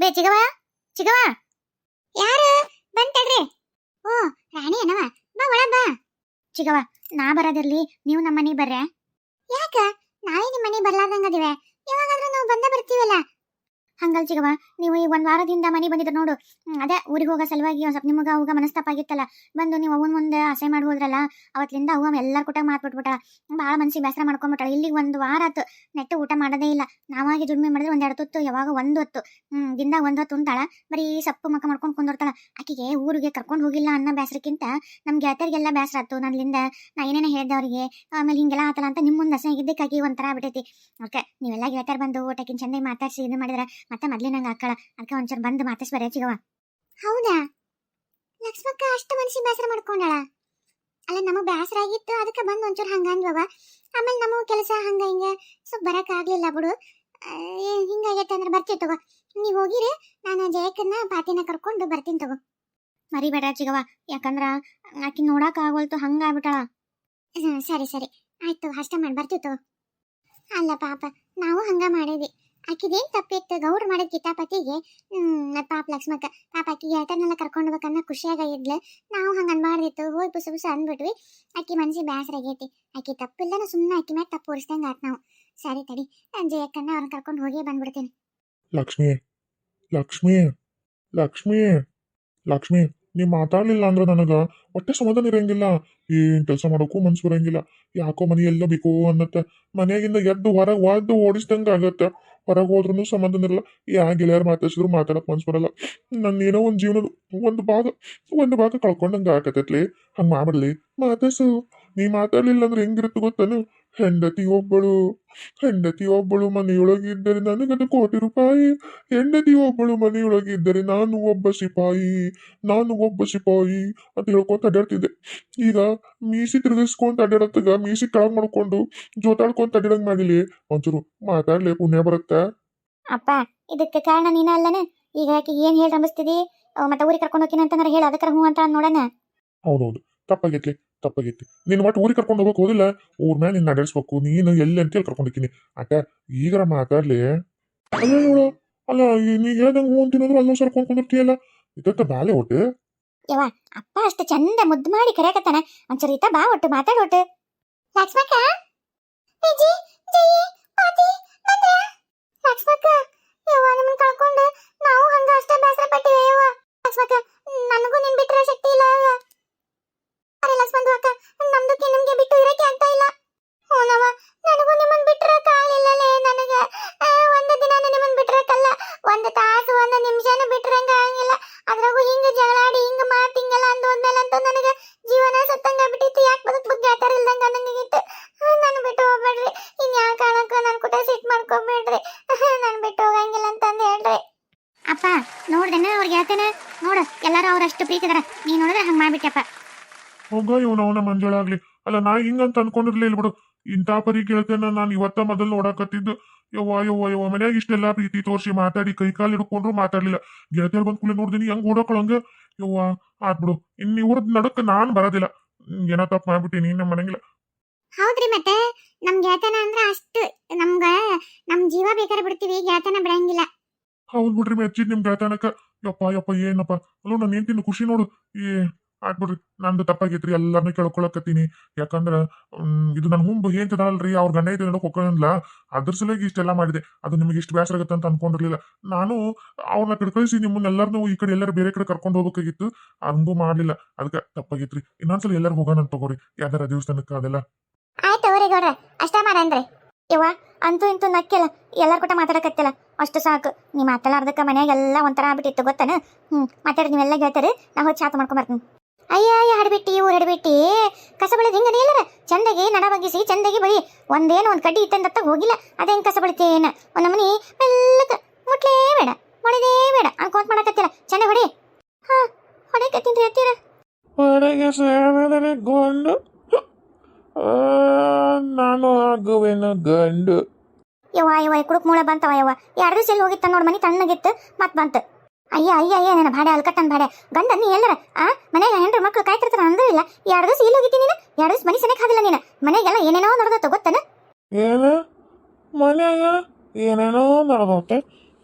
ಬೇ ಚಿಗವ ಚಿಗವ ಯಾರು? ಬಂತಡ್ರಿ ಓ ರಾಣಿ ಏನವ ಬಾ ಒಳ ಬಾ. ಚಿಗವ ನಾ ಬರೋದಿರ್ಲಿ, ನೀವು ನಮ್ಮ ಮನೆಗೆ ಬರ್ರೆ. ಯಾಕ? ನಾವೇ ನಿಮ್ಮ ಮನೆಗೆ ಬರ್ಲಾರ್ದಂಗದಿವೆ. ಯಾವಾಗಾದ್ರೂ ನಾವು ಬಂದ ಬರ್ತೀವಲ್ಲ? ಹಂಗಲ್ ಚಿಗವ, ನೀವು ಈ ಒಂದ್ ವಾರದಿಂದ ಮನೆ ಬಂದಿದ್ರು ನೋಡು. ಅದೇ ಊರಿಗೆ ಹೋಗೋ ಸಲುವಾಗಿ ಒಂದ್ ಸ್ವಲ್ಪ ನಿಮಗೆ ಅವಾಗ ಮನಸ್ತಾಪ ಆಗಿತ್ತಲ್ಲ ಬಂದು ನೀವು ಅವನ ಮುಂದೆ ಆಸೆ ಮಾಡಿ ಅವತ್ತಿಂದ ಅವ ಎಲ್ಲಾರ ಕೂಟ ಮಾತ್ಬಿಟ್ಬಿಟ್ಟಾಳ ಭಾಳ ಮನ್ಸಿಗೆ ಬೇಸರ ಮಾಡ್ಕೊಂಡ್ಬಿಟ್ಟ ಇಲ್ಲಿಗೆ ಒಂದು ವಾರ ಆತು, ನೆಟ್ಟು ಊಟ ಮಾಡೋದೇ ಇಲ್ಲ. ನಾವಾಗಿ ದುಡಿಮೆ ಮಾಡಿದ್ರೆ ಒಂದೆರಡು ತುತ್ತು, ಯಾವಾಗ ಒಂದು ಹೊತ್ತು. ದಿನದಾಗ ಒಂದು ಹೊತ್ತು ಉಂಟಾಳ ಬರೀ ಸಪ್ಪು ಮಕ್ಕ ಮಾಡ್ಕೊಂಡು ಕುಂದಿರ್ತಾಳ. ಆಕಿಗೆ ಊರಿಗೆ ಕರ್ಕೊಂಡು ಹೋಗಿಲ್ಲ ಅನ್ನೋ ಬೇಸರಕ್ಕಿಂತ ನಮ್ಮ ಗೆಳತಿಯರಿಗೆಲ್ಲ ಬೇಸರ ಆಯ್ತು ನನ್ನಿಂದ ನಾ ಏನೇನೋ ಹೇಳ್ದೆ ಅವರಿಗೆ. ಆಮೇಲೆ ಹಿಂಗೆಲ್ಲ ಆತಲ್ಲ ಅಂತ ನಿಮ್ಮ ಮುಂದೆ ಹಸೆ ಆಗಿದ್ದಕ್ಕಾಗಿ ಒಂಥರ ಬಿಟ್ಟೈತಿ ಓಕೆ, ನೀವೆಲ್ಲ ಗೆಳತಿಯರ್ ಬಂದು ಊಟಕ್ಕಿಂತ ಚೆಂದಾಗಿ ಮಾತಾಡ್ಸಿ ಇದು ಮಾಡಿದ್ರೆ ಮತ್ತೆ ಮೊದ್ಲಿನಂಗೆ ಹಾಕಳ ಅದಕ್ಕೆ ಒಂಚೂರು ಬಂದು ಮಾತಾಡ್ಸ್ಬಾರ ಚಿಗವ ಹೌದಾ? ಲಕ್ಷ್ಮಕ್ಕ ಅಷ್ಟು ಮನಸ್ಸಿಗೆ ಬೇಸರ ಮಾಡ್ಕೊಂಡಾಳ. ಅಲ್ಲ ನಮಗೆ ಬೇಸರ ಆಗಿತ್ತು ಅದಕ್ಕೆ ಬಂದು ಒಂಚೂರು ಹಂಗ ಅಂದ್ವವ ಆಮೇಲೆ ನಮಗೂ ಕೆಲಸ ಹಂಗ ಹಿಂಗ ಸ್ವಲ್ಪ ಬರಕ್ ಆಗ್ಲಿಲ್ಲ ಬಿಡು. ಹಿಂಗಾಗೈತೆ ಅಂದ್ರೆ ಬರ್ತೀವಿ ತಗೋ. ನೀವು ಹೋಗಿರಿ ನಾನು ಜಯಕ್ಕನ್ನ ಪಾತಿನ ಕರ್ಕೊಂಡು ಬರ್ತೀನಿ ತಗೋ. ಮರಿಬೇಡ ಚಿಗವ ಯಾಕಂದ್ರ ಆಕಿ ನೋಡಕ್ ಆಗೋಲ್ತು ಹಂಗ ಆಗ್ಬಿಟ್ಟಾಳ. ಸರಿ ಸರಿ. ಆಯ್ತು ಅಷ್ಟ ಮಾಡಿ ಬರ್ತೀವಿ ತಗೋ. ಅಲ್ಲ ಪಾಪ ನಾವು ಹಂಗ ಮಾಡಿದ್ವಿ. ಆಕಿದೇನ್ ತಪ್ಪಿತ್ತು? ಗೌಡ್ ಮಾಡಿದ ಕಿತಾಪತಿಗೆ? ಹ್ಮ್ ಪಾಪ ಲಕ್ಷ್ಮಕ್ಕ, ಪಾಪ ಆಕಿಗೆ ಹೇಳ್ತಾನೆಲ್ಲ ಕರ್ಕೊಂಡು ಹೋಗ್ಬೇಕನ್ನ ಖುಷಿಯಾಗ ಇದ್ಲು ನಾವು ಹಂಗ ಅನ್ಬಾರ್ದಿತ್ತು. ಹೋಗಿ ಪುಸ ಪುಸ ಅಂದ್ಬಿಟ್ವಿ. ಆಕಿ ಮನ್ಸಿ ಬೇಸರ ಆಗೈತಿ. ಆಕಿ ತಪ್ಪಿಲ್ಲನ ಸುಮ್ಮನೆ ಆಕಿ ಮ್ಯಾಗ ತಪ್ಪು ಹೊರಿಸ್ದಂಗ ಆತ್ ನಾವು. ಸರಿ ತಡಿ ಜಯಕ್ಕನ್ನ ಅವ್ರನ್ನ ಕರ್ಕೊಂಡು ಹೋಗಿ ಬಂದ್ಬಿಡ್ತೀನಿ. ಲಕ್ಷ್ಮಿ ಲಕ್ಷ್ಮಿ ಲಕ್ಷ್ಮಿ ಲಕ್ಷ್ಮಿ ನೀ ಮಾತಾಡ್ಲಿಲ್ಲ ಅಂದ್ರೆ ನನಗ ಹೊಟ್ಟೆ ಸಮಾಧಾನ ಇರಂಗಿಲ್ಲ. ಏನ್ ಕೆಲಸ ಮಾಡೋಕ್ಕೂ ಮನ್ಸು ಬರಂಗಿಲ್ಲ. ಯಾಕೋ ಮನೆ ಎಲ್ಲ ಬೇಕು ಅನ್ನತ್ತ. ಮನೆಯಾಗಿಂದ ಎದ್ದು ಹೊರಗೆ ಒದ್ದು ಓಡಿಸ್ದಂಗ ಆಗತ್ತ. ಹೊರಗೆ ಹೋದ್ರೂ ಸಂಬಂಧನಿರಲ್ಲ ಯಾ ಗೆಳೆಯರು ಮಾತಾಡ್ಸಿದ್ರು ಮಾತಾಡಕ್ ಮನ್ಸು ಬರಲ್ಲ. ನನ್ನ ಏನೋ ಒಂದು ಜೀವನದ ಒಂದು ಭಾಗ ಒಂದು ಭಾಗ ಕಳ್ಕೊಂಡಂಗೆ ಆಗತೈತ್ಲಿ ಹಂಗ ಮಾಡ್ಬಿಡ್ಲಿ. ಮಾತಾಡ್ಸು. ನೀ ಮಾತಾಡಲಿಲ್ಲ ಅಂದ್ರೆ ಹೆಂಗಿರುತ್ತೆ ಗೊತ್ತನು? ಹೆಂಡತಿ ಒಬ್ಬಳು ಹೆಂಡತಿ ಒಬ್ಬಳು ಮನೆಯೊಳಗಿದ್ದರೆ ನನಗದು ಕೋಟಿ ರೂಪಾಯಿ. ಹೆಂಡತಿ ಒಬ್ಬಳು ಮನೆಯೊಳಗಿದ್ದರೆ ನಾನು ಒಬ್ಬ ಸಿಪಾಯಿ ನಾನು ಒಬ್ಬ ಸಿಪಾಯಿ ಅಂತ ಹೇಳ್ಕೊಂತ ಅಡ್ಡಾಡ್ತಿದ್ದೆ ಈಗ ಮೀಸಿ ತಿರುಗಿಸ್ಕೊಂತ ಅಡ್ಡಾಡತ್ತಾಗ ಮೀಸಿ ಕೆಳಗೆ ಮಾಡ್ಕೊಂಡು ಜೋತಾಡ್ಕೊಂತ ಅಡ್ಡಾಡಂಗ್ ಮಾಡಿಲಿ. ಒಂಚೂರು ಮಾತಾಡ್ಲಿ ಪುಣ್ಯ ಬರುತ್ತೆ. ಅಪ್ಪ ಇದಕ್ಕೆ ಕಾರಣ ನೀನ ಅಲ್ಲನೆ? ಈಗ ಯಾಕೆ ಏನ್ ಹೇಳಿ ರಂಬಿಸ್ತಿದಿ ಮತ್ತೆ ಊರಿಗೆ ಕರ್ಕೊಂಡು ಹೋಗ್ತೀನಿ ಅಂತಂದ್ರೆ ಹೇಳ ಅದಕ್ಕೆ ಹ್ಞೂ ಅಂತ ನೋಡೋಣ. ಹೌದೌದು ತಪ್ಪಾಗೈತಿ ತಪ್ಪಾಗೈತಿ. ನೀನು ಒಟ್ಟು ಊರಿಗೆ ಕರ್ಕೊಂಡು ಹೋಗೋಕೆ ಹೋದಿಲ್ಲ? ಊರ್ ಮೇಲೆ ನಿನ್ನ ನಡೆಸ್ಬೇಕು. ನೀನು ಎಲ್ಲಿ ಅಂತೇಳಿ ಕರ್ಕೊಂಡು ಹೋಗ್ತೀನಿ. ಅಕ್ಕ ಈಗರ ಮಾತಾಡ್ಲಿ? ಅಲ್ಲ ನೋಡು. ಅಲ್ಲ ನೀ ಹೇಳ್ದಂಗೆ ಹೂ ಅಂತೀನಂದ್ರೆ ಅಲ್ಲೋ ಸರ್ ಕೊಂಡ್ಕೊಂಡಿರ್ತೀಯಲ್ಲ ಇದಕ್ಕೆ ಬಾಲೆ ಒಟ್ಟು ಯವ್ವ ಅಪ್ಪ ಅಷ್ಟು ಚಂದ ಮುದ್ದು ಮಾಡಿ ಕರೆಯಕತ್ತಾನ. ಒಂಚೂರು ಈತ ಬಾ ಒಟ್ಟು ಮಾತಾಡ್ ಒಟ್ಟು. ಲಕ್ಷ್ಮಕ್ಕ? ಅಜ್ಜಿ, ಜಯಿ, ಪಾತಿ, ಬಂದ್ರ? ಲಕ್ಷ್ಮಕ್ಕ ಯವ್ವ ನಿಮ್ಮನ್ನ ಕಳ್ಕೊಂಡು ನಾವು ಹಂಗ ಅಷ್ಟೇ ಬೇಸರ ಪಟ್ಟಿವಿ. ಪ್ರೀತಿದಾರ ನೀ ನೋಡಿದ್ರೆ ಹಂಗ ಮಾಡ್ಬಿಟ್ಟಪ್ಪ ಹೋಗ ಇವನು ಅವನ ಮಂಜಳಾಗ್ಲಿ ಅಲ್ಲ ನಾ ಹಿಂಗಂತ ಅನ್ಕೊಂಡಿರ್ಲಿಲ್ಲ ಬಿಡು ಇಂಥ ಪರಿ ಕೇಳ್ತೇನೆ ನಾನು ಇವತ್ತ ಮೊದಲು ನೋಡಾಕತ್ತಿದ್ದು. ಯವ್ವ ಯವ್ವ ಯವ್ವ ಮನ್ಯಾಗ ಇಷ್ಟೆಲ್ಲ ಪ್ರೀತಿ ತೋರಿಸಿ ಮಾತಾಡಿ ಕೈ ಕಾಲು ಹಿಡ್ಕೊಂಡ್ರು ಮಾತಾಡ್ಲಿಲ್ಲ. ಗೆಳತಿಯರ್ ಬಂದ್ ಕೂಡಲೇ ನೋಡಿದೀನಿ ಹೆಂಗ್ ಓಡಾಕೊಳಂಗ ಯವ್ವ ಆತ್ಬಿಡು. ಇನ್ ಇವ್ರದ್ ನಡಕ್ ನಾನ್ ಬರೋದಿಲ್ಲ. ಏನೋ ತಪ್ಪು ಮಾಡ್ಬಿಟ್ಟಿನಿ ನಮ್ಮ ಮನೆಗಿಲ್ಲ. ಹೌದ್ರಿ ಮತ್ತೆ? ನಮ್ ಗೆಳತನ ಅಂದ್ರ ಅಷ್ಟು ನಮ್ಗ ನಮ್ ಜೀವ ಬೇಕಾದ್ರೆ ಬಿಡ್ತೀವಿ ಗೆಳತನ ಬಿಡಂಗಿಲ್ಲ. ಹೌದ್ ಬಿಡ್ರಿ ಮೆಚ್ಚಿದ್ ನಿಮ್ ಗೆಳತನಕ ಯಪ್ಪ ಯಪ್ಪ, ಏನಪ್ಪ? ಅಲ್ಲೋ, ನಾನು ಏನ್ ಖುಷಿ ನೋಡು. ಏ, ಆಗ್ಬಿಡ್ರಿ. ನಂದು ತಪ್ಪಾಗೈತ್ರಿ, ಎಲ್ಲಾರ್ನು ಕೇಳ್ಕೊಳಕತ್ತೀನಿ. ಯಾಕಂದ್ರ ಇದು ನನ್ನ ಹುಂಬು ಹೇಳ್ತದಲ್ರಿ ಅವ್ರ ಗಂಡ ಐತೆ ನೋಡಕ್ ಹೋಗಲ್ಲ ಅದ್ರ ಸಲುವಾಗಿ ಇಷ್ಟೆಲ್ಲ ಮಾಡಿದೆ. ಅದು ನಿಮಗೆ ಇಷ್ಟು ಬೇಸರ ಆಗುತ್ತೆ ಅಂತ ಅನ್ಕೊಂಡಿರ್ಲಿಲ್ಲ. ನಾನು ಅವ್ರನ್ನ ಕಡೆ ಕಳಿಸಿ ನಿಮ್ಮನ್ನೆಲ್ಲರನ್ನೂ ಈ ಕಡೆ ಎಲ್ಲರೂ ಬೇರೆ ಕಡೆ ಕರ್ಕೊಂಡು ಹೋಗ್ಬೇಕಾಗಿತ್ತು. ಹಂಗೂ ಮಾಡ್ಲಿಲ್ಲ. ಅದಕ್ಕೆ ತಪ್ಪಾಗೈತ್ರಿ. ಇನ್ನೊಂದ್ಸಲ ಎಲ್ಲರೂ ಹೋಗೋಣ ತಗೋರಿ. ಯಾವ್ದಾರ ದೇವಸ್ಥಾನಕ್ಕೆ ಅದೆಲ್ಲ. ಆಯ್ತು ಅವ್ರಿ ಗೌಡ್ರ. ಅಷ್ಟ ಮಾಡನ್ರಿ. ಇವ ಅಂತೂ ಇಂತೂ ನಕ್ಕಿಲ್ಲ. ಎಲ್ಲಾರ ಕೂಡ ಮಾತಾಡಕತ್ತಿಲ್ಲ. ಅಷ್ಟು ಸಾಕು. ನೀ ಮಾತಾಡೋದಕ್ಕ ಮನೆಯಾಗ ಎಲ್ಲ ಒಂಥರ ಆಗ್ಬಿಟ್ಟಿತ್ತು, ಗೊತ್ತಾನ? ಹ್ಮ್, ಮಾತಾಡಿ, ನೀವೆಲ್ಲ ಹೇಳ್ತಾರೆ. ನಾ ಹೋಗಿ ಚಾತು ಮಾಡ್ಕೊಂಡು ಬರ್ತೀನಿ ಅಯ್ಯ ಅಯ್ಯ, ಹಡಬಿಟ್ಟಿ, ಊರು ಹಡಬಿಟ್ಟಿ. ಕಸ ಬೆಳೆದ ಹಿಂಗ ನೀಲರ ಚಂದಗಿ ನಡ ಬಗ್ಗಿಸಿ ಚಂದಗಿ ಬಳಿ ಒಂದೇನು ಒಂದು ಕಡ್ಡಿ ಇತ್ತಂದತ್ತ ಹೋಗಿಲ್ಲ. ಅದೇ ಹೆಂಗ್ ಕಸ ಬೆಳಿತೇನ? ಒಂದು ನಮನಿ ಮೆಲ್ಲಕ್ಕೆ ಮುಟ್ಲೇ ಬೇಡ ಹೊಡೆದೇ ಬೇಡ. ಅನ್ಕೊಂತ ಮಾಡಕತ್ತಿಲ್ಲ ಚಂದ ಹೊಡಿ. ಹಾ ಹೊಡೆಕತ್ತೀನಿ ಹೇಳ್ತೀರ ಹೊರಗೆ ಸೇರಿದರೆ ಗೊಂಡು. ನಾನು ಆಗುವೆನು ಗಂಡು. ಯವ್ವ ಯವ್ವ ಕುಡುಕ್ ಮೂಳೆ ಬಂತವ ಯವ್ವ. ಎರಡು ಎಲ್ಲಿ ಹೋಗಿತ್ತ ನೋಡ್ ಮನಿ ತಣ್ಣಗಿತ್ತು, ಮತ್ ಬಂತ. ಅಯ್ಯ ಅಯ್ಯ ಅಯ್ಯ, ನನ್ನ ಭಾಡೆ, ಅಲ್ಕಟ್ಟನ್ ಭಾಡೆ. ಗಂಡ, ನೀ ಎಲ್ಲರ? ಆ? ಮನೆಗೆ ಹೆಂಡ್ರು ಮಕ್ಳು ಕಾಯ್ತಿರ್ತಾರ ಅಂದ್ರೆ ಇಲ್ಲ. ಎರಡು ದಿವಸ ಇಲ್ಲಿ ಹೋಗಿದ್ದೀನಿ ನೀನು? ಎರಡು ದಿವಸ ಮನಿ ಸನಕ್ ಹಾಗಿಲ್ಲ ನೀನು. ಮನೆಗೆಲ್ಲ ಏನೇನೋ ನಡೆದತ್ತ ಗೊತ್ತನ? ಏನು? ಮನ್ಯಾಗ ಏನೇನೋ ನಡೆದೋತೆ.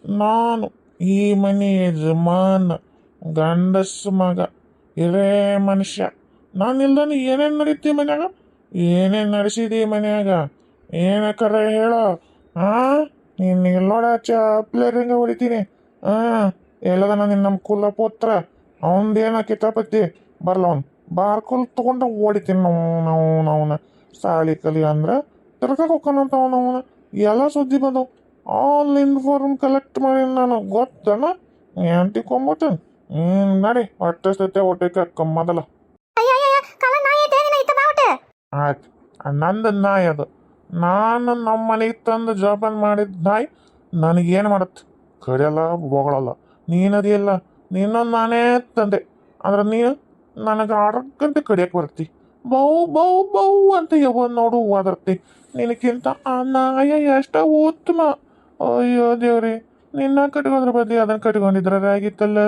ನಾನು ಈ ಮನೆ ಯಜಮಾನ, ಗಂಡಸ್ ಮಗ ಇರೇ ಮನುಷ್ಯ. ನಾನಿಲ್ದಾನೆ ಏನೇನು ನಡೀತಿ ಮನ್ಯಾಗ? ಏನೇನು ನಡೆಸಿದಿ ಮನ್ಯಾಗ? ಕರೆ ಹೇಳೋ? ಆ? ನೀನು ಎಲ್ಲೋಡ ಚಪ್ಲೇರಿಂಗ ಹೊಡಿತೀನಿ? ಆ? ಎಲ್ಲದನ ನಿನ್ನ ನಮ್ಮ ಕುಲ ಪುತ್ರ ಅವಂದೇನ ಕಿತಾಪತಿ? ಬರ್ಲ ಅವ್ನು ಬಾರ್ಕುಲ್ ತಗೊಂಡು ಹೊಡಿತೀನಿ ನಾವು ನಾವು ನಾವನ್ನ ಸಾಲಿ ಕಲಿ ಅಂದ್ರೆ ತಿರ್ಗಕ್ಕೆ ಅವನ ಅವನವನ ಎಲ್ಲ ಸುದ್ದಿ ಬಂದವು. ಆಲ್ ಇನ್ಫಾರ್ಮ್ ಕಲೆಕ್ಟ್ ಮಾಡಿ ನಾನು. ಗೊತ್ತನ? ಏನ್ ತಿಕ್ಕೊಂಬಿಟ್ಟೇನೆ ಹ್ಞೂ ನಡಿ ಹೊಟ್ಟೆ ಸತ್ಯ ಹೊಟ್ಟೆ ಬಾವುಟ? ಆಯ್ತು. ನಂದು ನಾಯಿ ಅದು. ನಾನು ನಮ್ಮ ಮನೆಗೆ ತಂದು ಜೋಪಾನ ಮಾಡಿದ ನಾಯಿ ನನಗೇನು ಮಾಡುತ್ತೆ? ಕಡಿಯಲ್ಲ ಬೊಗಳಲ್ಲ ಇಲ್ಲ. ನಿನ್ನೊಂದು ನಾನೇ ತಂದೆ. ಅಂದ್ರೆ ನೀನು ನನಗೆ ಅಡಕ್ಕಂತ ಕಡಿಯಕ್ಕೆ ಬರ್ತಿ ಬೌ ಬೌ ಬೌ ಅಂತ ಯಾವ ನೋಡು ಅದರ್ತಿ ನಿನಕ್ಕಿಂತ ಆ ನಾಯ ಎಷ್ಟ ಉತ್ತಮ. ಅಯ್ಯೋ ದೇವ್ರಿ, ನಿನ್ನ ಕಟ್ಕೊಂಡ್ರ ಬದಲಿ ಅದನ್ನ ಕಟ್ಕೊಂಡಿದ್ರೆ ಆಗಿತ್ತಲ್ಲ.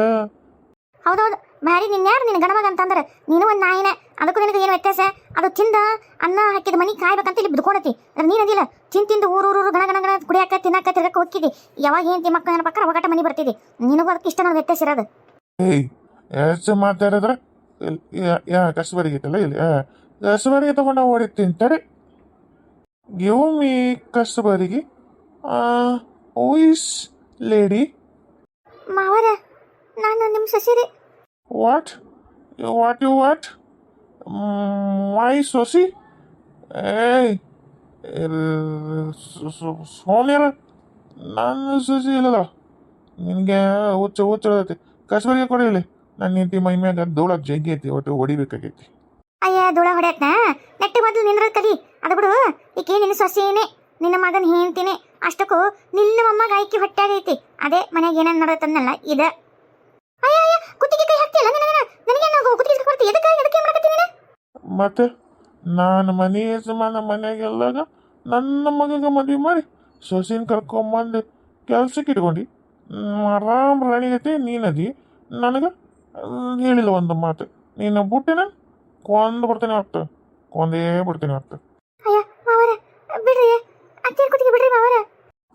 ಹೌದೌದು. ಬ್ಯಾರಿ ನಿನ್ಯಾರು ನಿನ್ನ ಗಣಮಗ ಅಂತಂದ್ರೆ ನೀನು ಒಂದು ನಾಯಿನೇ. ಅದಕ್ಕೂ ನಿನಗೆ ಏನು ವ್ಯತ್ಯಾಸ? ಅದು ತಿಂದ ಅನ್ನ ಹಾಕಿದ ಮನಿ ಕಾಯ್ಬೇಕಂತ ಇಲ್ಲಿ ಬಿದ್ಕೊಳತಿ ಅದ್ರ ನೀನು ಅದಿಲ್ಲ ತಿನ್ ತಿಂದು ಊರು ಊರು ಗಣ ಗಣ ಗಣ ಕುಡಿಯಾಕ ತಿನ್ನಕ ತಿರ್ಗಕ್ಕೆ ಹೋಗಿದ್ದಿ ಯಾವಾಗ ಹೆಂಗೆ ಮಕ್ಕಳ ಪಕ್ಕ ಒಗಟ ಮನೆ ಬರ್ತಿದ್ದಿ. ನಿನಗೂ ಅದಕ್ಕೆ ಇಷ್ಟ ನನ್ನ ವ್ಯತ್ಯಾಸ ಇರೋದು. ಎಷ್ಟು ಮಾತಾಡಿದ್ರೆ? ಯಾ- ಯಾ ಕಸಬರಿಗಿತ್ತಲ್ಲ ಇಲ್ಲಿ? ಕಸಬರಿಗೆ ತಗೊಂಡು ಓಡಿ ತಿಂತಾರೆ. ಗಿವ್ ಮೀ ಕಸಬರಿಗೆ ಓಯ್ಸ್ ಲೇಡಿ. ಮಾವರ ನಾನು ನಿಮ್ಮ ಸಸಿರಿ. What what you what my ಸೊಸಿ ಏಯ್ ಸೋನಿಯರ ನನ್ನ ಸೊಸಿ ಇಲ್ಲಲ್ಲ ನಿನಗೆ ಹುಚ್ಚ ಹುಚ್ಚ ಕಸ್ಬರಿಗೆ ಕೊಡಿ ಇಲ್ಲಿ. ನನ್ನ ಹೆಂಡತಿ ಮೈ ಮ್ಯಾಗ ಧೂಳ ಜಗ್ಗಿ ಐತಿ, ಒಟ್ಟು ಹೊಡಿಬೇಕಾಗೈತಿ. ಅಯ್ಯ, ಧೂಳ ಹೊಡ್ಯಾಕ್ನ ನೆಟ್ಟಿ ಮೊದಲು ನಿಂದ್ರ ಕಲಿ ಅದು ಬಿಡು, ಈಕೆ ನಿನ್ನ ಸೊಸೆಯೇನೆ ನಿನ್ನ ಮಗನ ಹೆಂಡ್ತಿನೇ. ಅಷ್ಟಕ್ಕೂ ನಿನ್ನ ಮೊಮ್ಮಗ ಐಕಿ ಹೊಟ್ಟಾಗೈತಿ ಅದೇ ಮನೆಗೆ ಏನೇನು ನಡೆದನ್ನಲ್ಲ ಇದ. ಅಯ್ಯ ಅಯ್ಯ ಕುತ್ತಿಗೆ ಕೈ ಹಾಕ್ತಿಲ್ಲ ನಿನಗೆ ನನಗೆ ನಾವು ಕುತ್ತಿಗೆ ಕೊಡ್ತಿ ಎದಕ್ಕೆ? ಎದಕ್ಕೆ ಮಾಡಕತ್ತಿ ನೀನು? ಮತ್ತೆ ನಾನು ಮನೆ ಯಜಮಾನ ಮನೆಗೆಲ್ಲಾಗ ನನ್ನ ಮಗಗೆ ಮದುವೆ ಮಾಡಿ ಸೊಸಿನ ಕರ್ಕೊಂಬಂದು. ಕೆಲ್ಸಕ್ಕೆ ಇಟ್ಕೊಂಡು. ಆರಾಮ್ ರಾಣಿಗತಿ ನೀನದಿ ನನಗೆ ಹೇಳಿಲ್ಲ ಒಂದು ಮಾತು. ನೀನು ಬಿಟ್ಟಿನ ಕೊಂದು ಬಿಡ್ತೇನೆ ಹೊತ್ತು ಕೊಂದೇ ಬಿಡ್ತೇನೆ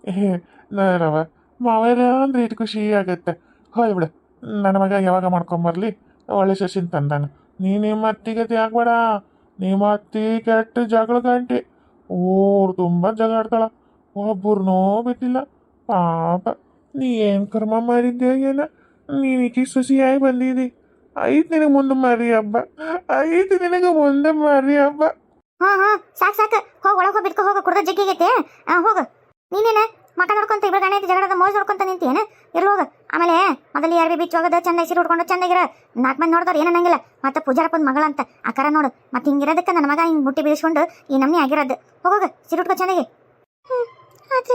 ಏ ನಾರವ ಮಾವರ ಅಂದ್ರೆ ಇಟ್ಟು ಖುಷಿ ಆಗತ್ತೆ. ಹೋಯ್ ಬಿಡು. ನನ್ನ ಮಗ ಯಾವಾಗ ಮಾಡ್ಕೊಂಬರ್ಲಿ ಒಳ್ಳೆ ಸಸಿನ ತಂದಾನ. ನೀ ನಿಮ್ಮ ಅತ್ತಿಗತಿ ಆಗ್ಬೇಡ ನಿಮ್ಮ ಅತ್ತಿ ಕೆಟ್ಟ ಜಗಳ ಗಂಟೆ. ಊರು ತುಂಬ ಜಗಳ ಆಡ್ತಾಳ. ಬಿದ್ದಿಲ್ಲ. ಪಾಪ. ನೀ ಏನು ಕರ್ಮ ಮಾಡಿದ್ದೆ ಏನ? ನೀನಿಕಿ ಸಸಿಯಾಗಿ ಬಂದಿದ್ದಿ ಐದು ನಿನಗೆ ಮುಂದೆ ಮರಿ ಹಬ್ಬ. ಐದು ನಿನಗೆ ಮುಂದೆ ಮರಿ ಹಬ್ಬ. ಹಾ ಹಾ. ಸಾಕು, ಸಾಕ್. ಹೋಗಿ, ಒಳಗೆ ಹೋಗಿ ಬಿಡ್ಕೊ ಹೋಗ. ಕುಡ್ದ ಹೋಗ. ನೀನೇನ? ಮಠ ನೋಡ್ಕೊಂತ ಇಬ್ಬರು ಗಣ ಜಗಳದ ಮೋಜ್ ನೋಡ್ಕೊಂತ ನಿಂತಿಯೇನ ಇರ್ಲಿ ಹೋಗ. ಆಮೇಲೆ ಮೊದಲು ಯಾರು ಬಿಚ್ಚು ಹೋಗದ ಚಂದ ಹೆಸರು ಹುಡ್ಕೊಂಡು ಚಂದಾಗಿರ ನಾಲ್ಕು ಮಂದಿ ನೋಡಿದ್ರೆ ಏನನ್ನಂಗಿಲ್ಲ ಮತ್ತೆ ಪೂಜಾರಪ್ಪನ ಮಗಳಂತ ಆಕಾರ ನೋಡು. ಮತ್ತೆ ಹಿಂಗಿರೋದಕ್ಕೆ ನನ್ನ ಮಗ ಹಿಂಗೆ ಮುಟ್ಟಿ ಬೀಳಿಸ್ಕೊಂಡು ಈ ನಮ್ನಿ ಆಗಿರೋದು. ಹೋಗೋಗ ಸೀರೆ ಚೆನ್ನಾಗಿ. ಹ್ಞೂ ಆಯ್ತು